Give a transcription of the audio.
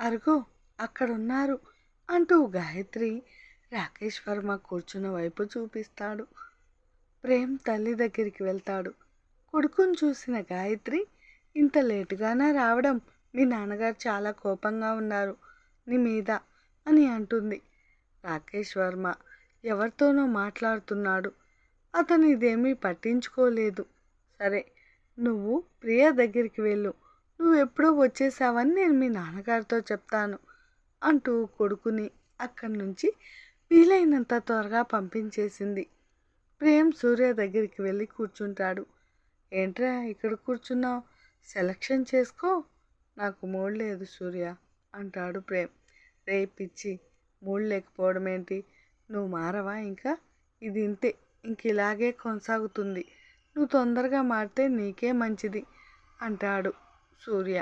అరుగో అక్కడున్నారు అంటూ గాయత్రి రాకేష్ వర్మ కూర్చున్న వైపు చూపిస్తాడు. ప్రేమ్ తల్లి దగ్గరికి వెళ్తాడు. కొడుకుని చూసిన గాయత్రి ఇంత లేటుగానా రావడం? మీ నాన్నగారు చాలా కోపంగా ఉన్నారు. నీ మీద అని అంటుంది. రాకేష్ వర్మ ఎవరితోనో మాట్లాడుతున్నాడు. అతను ఇదేమీ పట్టించుకోలేదు. సరే నువ్వు ప్రియ దగ్గరికి వెళ్ళు. నువ్వెప్పుడో వచ్చేసావని నేను మీ నాన్నగారితో చెప్తాను అంటూ కొడుకుని అక్కడి నుంచి వీలైనంత త్వరగా పంపించేసింది. ప్రేమ్ సూర్య దగ్గరికి వెళ్ళి కూర్చుంటాడు. ఏంట్రా ఇక్కడ కూర్చున్నావు? సెలక్షన్ చేసుకో. నాకు మూడ్ లేదు సూర్య అంటాడు ప్రేమ్. రే పిచ్చి మూడ్ లేకపోవడం ఏంటి? నువ్వు మారవా ఇంకా? ఇది ఇంతే. ఇంక ఇలాగే కొనసాగుతుంది. నువ్వు తొందరగా మారితే నీకే మంచిది అంటాడు. సూర్య